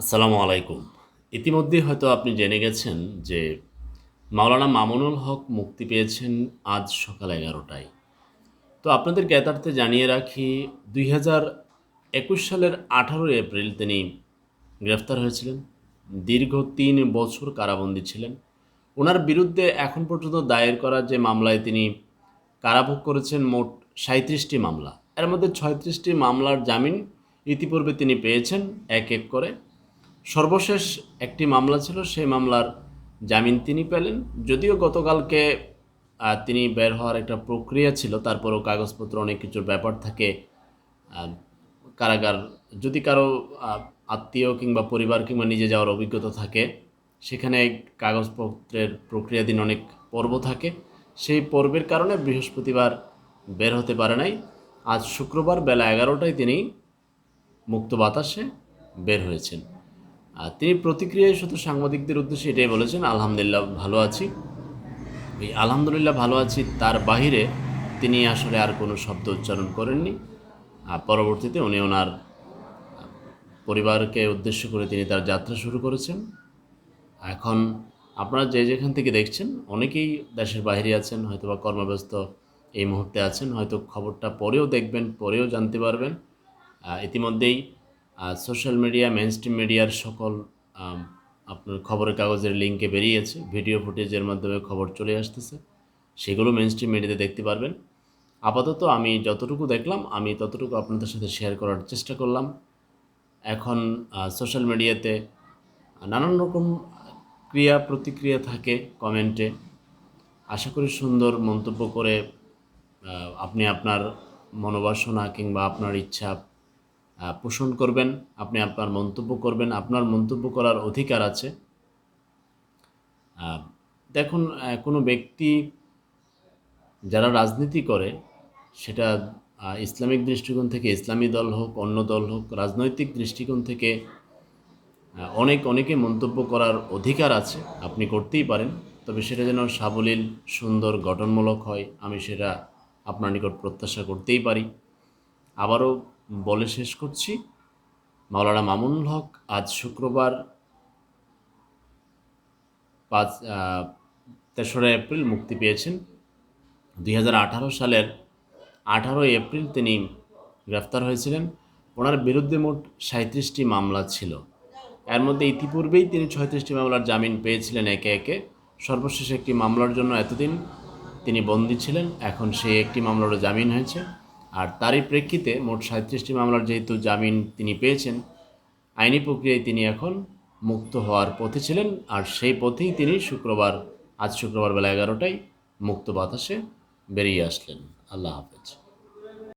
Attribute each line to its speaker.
Speaker 1: আসসালামু আলাইকুম। ইতিমধ্যে হয়তো আপনি জেনে গেছেন যে মাওলানা মামুনুল হক মুক্তি পেয়েছেন আজ সকাল এগারোটায়। তো আপনাদের জ্ঞাতার্থে জানিয়ে রাখি, দুই হাজার একুশ সালের আঠারোই এপ্রিল তিনি গ্রেফতার হয়েছিলেন। দীর্ঘ তিন বছর কারাবন্দী ছিলেন। ওনার বিরুদ্ধে এখন পর্যন্ত দায়ের করা যে মামলায় তিনি কারাভোগ করেছেন মোট সাঁত্রিশটি মামলা। এর মধ্যে ছয়ত্রিশটি মামলার জামিন ইতিপূর্বে তিনি পেয়েছেন, এক এক করে। সর্বশেষ একটি মামলা ছিল, সেই মামলার জামিন তিনি পেলেন। যদিও গতকালকে তিনি বের হওয়ার একটা প্রক্রিয়া ছিল, তারপরেও কাগজপত্র অনেক কিছুর ব্যাপার থাকে কারাগার, যদি কারও আত্মীয় কিংবা পরিবার কিংবা নিজে যাওয়ার অভিজ্ঞতা থাকে, সেখানে কাগজপত্রের প্রক্রিয়াধীন অনেক পর্ব থাকে। সেই পর্বের কারণে বৃহস্পতিবার বের হতে পারে নাই। আজ শুক্রবার বেলা এগারোটায় তিনি মুক্ত বাতাসে বের হয়েছেন। তিনি প্রতিক্রিয়ায় শুধু সাংবাদিকদের উদ্দেশ্যে এটাই বলেছেন, আলহামদুলিল্লাহ, ভালো আছি। এই আলহামদুলিল্লাহ, ভালো আছি তার বাহিরে তিনি আসলে আর কোনো শব্দ উচ্চারণ করেননি। আর পরবর্তীতে উনি ওনার পরিবারকে উদ্দেশ্য করে তিনি তার যাত্রা শুরু করেছেন। এখন আপনারা যে যেখান থেকে দেখছেন, অনেকেই দেশের বাইরে আছেন হয়তো বা কর্মব্যস্ত এই মুহূর্তে আছেন, হয়তো খবরটা পরেও দেখবেন, পরেও জানতে পারবেন। ইতিমধ্যেই সোশ্যাল মিডিয়া মেন স্ট্রিম মিডিয়ার সকল আপনার খবরের কাগজের লিঙ্কে বেরিয়েছে। ভিডিও ফুটেজের মাধ্যমে খবর চলে আসতেছে। সেগুলো মেন স্ট্রিম মিডিয়াতে দেখতে পারবেন। আপাতত আমি যতটুকু দেখলাম, আমি ততটুকু আপনাদের সাথে শেয়ার করার চেষ্টা করলাম। এখন সোশ্যাল মিডিয়াতে নানান রকম ক্রিয়া প্রতিক্রিয়া থাকে কমেন্টে আশা করি সুন্দর মন্তব্য করে আপনি আপনার মনোবাসনা কিংবা আপনার ইচ্ছা পোষণ করবেন, আপনি আপনার মন্তব্য করবেন, আপনার মন্তব্য করার অধিকার আছে। দেখুন কোনো ব্যক্তি যারা রাজনীতি করে, সেটা ইসলামিক দৃষ্টিকোণ থেকে ইসলামী দল হোক, অন্য দল হোক, রাজনৈতিক দৃষ্টিকোণ থেকে অনেক, অনেকে মন্তব্য করার অধিকার আছে, আপনি করতেই পারেন। তবে সেটা যেন সাবলীল, সুন্দর, গঠনমূলক হয়, আমি সেটা আপনার নিকট প্রত্যাশা করতেই পারি। আবারও বলে শেষ করছি। মাওলানা মামুনুল হক, আজ শুক্রবার পাঁচ তেসরা এপ্রিল মুক্তি পেয়েছেন। দুই হাজার আঠারো সালের আঠারোই এপ্রিল তিনি গ্রেফতার হয়েছিলেন। ওনার বিরুদ্ধে মোট সাঁত্রিশটি মামলা ছিল। এর মধ্যে ইতিপূর্বেই তিনি ছয়ত্রিশটি মামলার জামিন পেয়েছিলেন একে একে। সর্বশেষ একটি মামলার জন্য এতদিন তিনি বন্দী ছিলেন। এখন সেই একটি মামলারও জামিন হয়েছে। আর তারই প্রেক্ষিতে মোট সাঁত্রিশটি মামলার যেহেতু জামিন তিনি পেয়েছেন, আইনি প্রক্রিয়ায় তিনি এখন মুক্ত হওয়ার পথে ছিলেন আর সেই পথেই তিনি শুক্রবার, আজ শুক্রবার বেলা এগারোটায় মুক্ত বাতাসে বেরিয়ে আসলেন। আল্লাহ হাফেজ।